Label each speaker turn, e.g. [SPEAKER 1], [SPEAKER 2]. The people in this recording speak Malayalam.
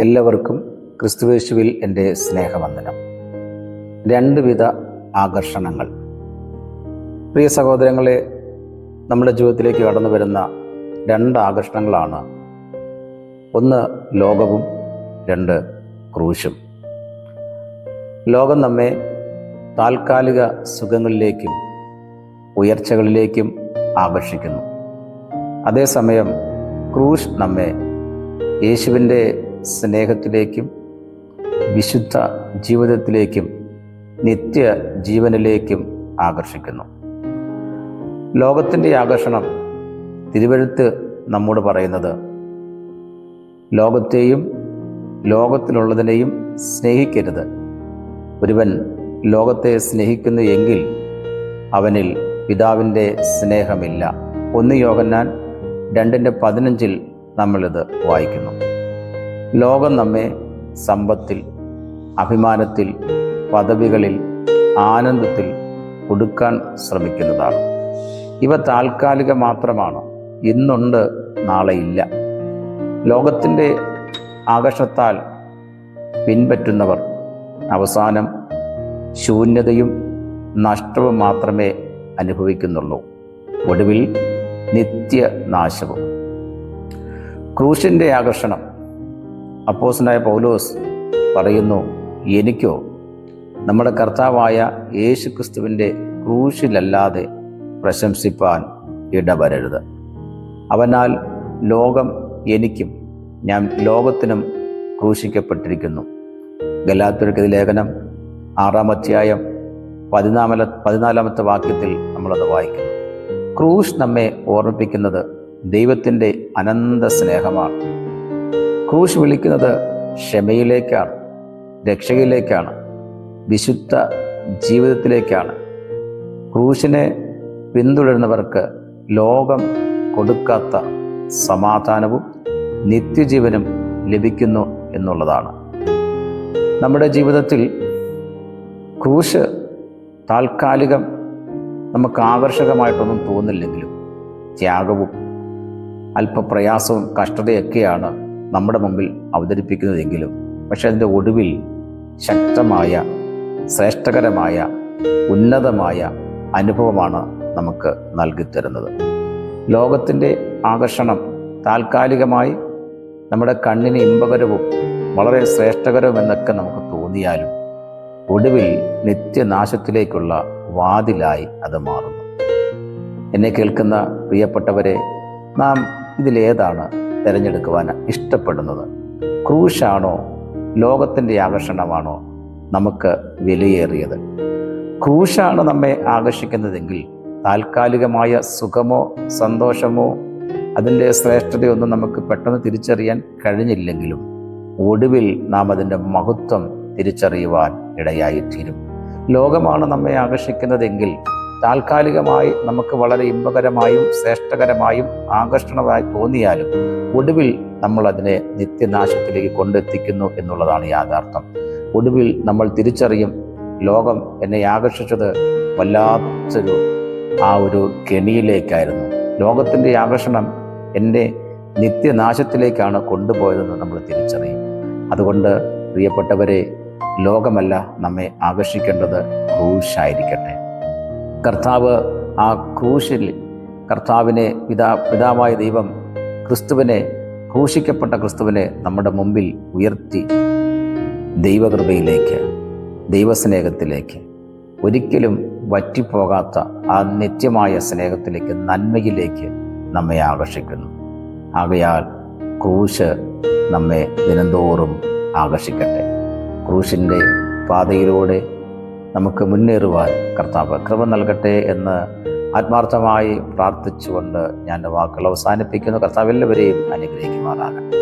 [SPEAKER 1] എല്ലാവർക്കും ക്രിസ്തുവേശുവിൽ എന്റെ സ്നേഹവന്ദനം. രണ്ട് വിധ ആകർഷണങ്ങൾ. പ്രിയ സഹോദരങ്ങളെ നമ്മുടെ ജീവിതത്തിലേക്ക് കടന്നു വരുന്ന രണ്ട് ആകർഷണങ്ങളാണ്. ഒന്ന് ലോകവും രണ്ട് ക്രൂശും. ലോകം നമ്മെ താൽക്കാലിക സുഖങ്ങളിലേക്കും ഉയർച്ചകളിലേക്കും ആകർഷിക്കുന്നു. അതേസമയം ക്രൂശ് നമ്മെ യേശുവിന്റെ സ്നേഹത്തിലേക്കും വിശുദ്ധ ജീവിതത്തിലേക്കും നിത്യ ജീവനിലേക്കും ആകർഷിക്കുന്നു. ലോകത്തിന്റെ ആകർഷണം തിരുവഴുത്ത് നമ്മോട് പറയുന്നത് ലോകത്തെയും ലോകത്തിലുള്ളതിനെയും സ്നേഹിക്കരുത്. ഒരുവൻ ലോകത്തെ സ്നേഹിക്കുന്നു എങ്കിൽ അവനിൽ പിതാവിന്റെ സ്നേഹമില്ല. ഒന്ന് യോഗന്നാൻ രണ്ടിന്റെ പതിനഞ്ചിൽ നമ്മളിത് വായിക്കുന്നു. ലോകം നമ്മെ സമ്പത്തിൽ അഭിമാനത്തിൽ പദവികളിൽ ആനന്ദത്തിൽ കൊടുക്കാൻ ശ്രമിക്കുന്നതാണ്. ഇവ താൽക്കാലിക മാത്രമാണ്. ഇന്നുണ്ട് നാളെ ഇല്ല. ലോകത്തിന്റെ ആകർഷത്താൽ പിൻപറ്റുന്നവർ അവസാനം ശൂന്യതയും നഷ്ടവും മാത്രമേ അനുഭവിക്കുന്നുള്ളൂ. ഒടുവിൽ നിത്യനാശവും. ക്രൂശിന്റെ ആകർഷണം അപ്പോസനായ പൗലോസ് പറയുന്നു എനിക്കോ നമ്മുടെ കർത്താവായ യേശു ക്രിസ്തുവിന്റെ ക്രൂശിലല്ലാതെ പ്രശംസിപ്പാൻ ഇടവരരുത്. അവനാൽ ലോകം എനിക്കും ഞാൻ ലോകത്തിനും ക്രൂശിക്കപ്പെട്ടിരിക്കുന്നു. ഗലാത്തുരക്കതി ലേഖനം ആറാം അധ്യായം പതിനാമല പതിനാലാമത്തെ വാക്യത്തിൽ നമ്മളത് വായിക്കുന്നു. ക്രൂശ് നമ്മെ ഓർമ്മിപ്പിക്കുന്നത് ദൈവത്തിന്റെ അനന്ത സ്നേഹമാണ്. ക്രൂശ് വിളിക്കുന്നത് ക്ഷമയിലേക്കാണ് രക്ഷയിലേക്കാണ് വിശുദ്ധ ജീവിതത്തിലേക്കാണ്. ക്രൂശിനെ പിന്തുടരുന്നവർക്ക് ലോകം കൊടുക്കാത്ത സമാധാനവും നിത്യജീവനും ലഭിക്കുന്നു എന്നുള്ളതാണ്. നമ്മുടെ ജീവിതത്തിൽ ക്രൂശ് താൽക്കാലികം നമുക്ക് ആകർഷകമായിട്ടൊന്നും തോന്നില്ലെങ്കിലും ത്യാഗവും അല്പപ്രയാസവും കഷ്ടതയൊക്കെയാണ് നമ്മുടെ മുമ്പിൽ അവതരിപ്പിക്കുന്നതെങ്കിലും പക്ഷെ അതിന്റെ ഒടുവിൽ ശക്തമായ ശ്രേഷ്ഠകരമായ ഉന്നതമായ അനുഭവമാണ് നമുക്ക് നൽകിത്തരുന്നത് ലോകത്തിന്റെ ആകർഷണം താൽക്കാലികമായി നമ്മുടെ കണ്ണിന് ഇമ്പകരവും വളരെ ശ്രേഷ്ഠകരവും എന്നൊക്കെ നമുക്ക് തോന്നിയാലും ഒടുവിൽ നിത്യനാശത്തിലേക്കുള്ള വാതിലായി അത് മാറുന്നു. എന്നെ കേൾക്കുന്ന പ്രിയപ്പെട്ടവരെ നാം ഇതിലേതാണ് തിരഞ്ഞെടുക്കുവാൻ ഇഷ്ടപ്പെടുന്നത്. ക്രൂശാണോ ലോകത്തിന്റെ ആകർഷണമാണോ നമുക്ക് വിലയേറിയത്? ക്രൂശാണ് നമ്മെ ആകർഷിക്കുന്നതെങ്കിൽ താൽക്കാലികമായ സുഖമോ സന്തോഷമോ അതിന്റെ ശ്രേഷ്ഠതയൊന്നും നമുക്ക് പെട്ടെന്ന് തിരിച്ചറിയാൻ കഴിഞ്ഞില്ലെങ്കിലും ഒടുവിൽ നാം അതിന്റെ മഹത്വം തിരിച്ചറിയുവാൻ ഇടയായിത്തീരും. ലോകമാണ് നമ്മെ ആകർഷിക്കുന്നതെങ്കിൽ താൽക്കാലികമായി നമുക്ക് വളരെ ഇമ്പകരമായും ശ്രേഷ്ഠകരമായും ആകർഷണമായി തോന്നിയാലും ഒടുവിൽ നമ്മൾ അതിനെ നിത്യനാശത്തിലേക്ക് കൊണ്ടെത്തിക്കുന്നു എന്നുള്ളതാണ് യാഥാർത്ഥ്യം. ഒടുവിൽ നമ്മൾ തിരിച്ചറിയും ലോകം എന്നെ ആകർഷിച്ചത് വല്ലാത്തൊരു ആ ഒരു കെണിയിലേക്കായിരുന്നു. ലോകത്തിന്റെ ആകർഷണം എന്റെ നിത്യനാശത്തിലേക്കാണ് കൊണ്ടുപോയതെന്ന് നമ്മൾ തിരിച്ചറിയും. അതുകൊണ്ട് പ്രിയപ്പെട്ടവരെ ലോകമല്ല നമ്മെ ആകർഷിക്കേണ്ടത് ക്രൂശായിരിക്കട്ടെ കർത്താവ് ആ ക്രൂശിൽ കർത്താവിനെ പിതാ പിതാവായ ദൈവം ക്രിസ്തുവിനെ ക്രൂശിക്കപ്പെട്ട ക്രിസ്തുവിനെ നമ്മുടെ മുമ്പിൽ ഉയർത്തി ദൈവകൃപയിലേക്ക് ദൈവസ്നേഹത്തിലേക്ക്. ഒരിക്കലും വറ്റിപ്പോകാത്ത ആ നിത്യമായ സ്നേഹത്തിലേക്ക് നന്മയിലേക്ക് നമ്മെ ആകർഷിക്കുന്നു. ആകയാൽ ക്രൂശ് നമ്മെ ദിനംതോറും ആകർഷിക്കട്ടെ. ക്രൂശിന്റെ പാതയിലൂടെ നമുക്ക് മുന്നേറുവാൻ കർത്താവ് കൃപ നൽകട്ടെ എന്ന് ആത്മാർത്ഥമായി പ്രാർത്ഥിച്ചുകൊണ്ട് ഞാൻ വാക്കുകൾ അവസാനിപ്പിക്കുന്നു. കർത്താവ് എല്ലാവരെയും അനുഗ്രഹിക്കുമാറാകട്ടെ.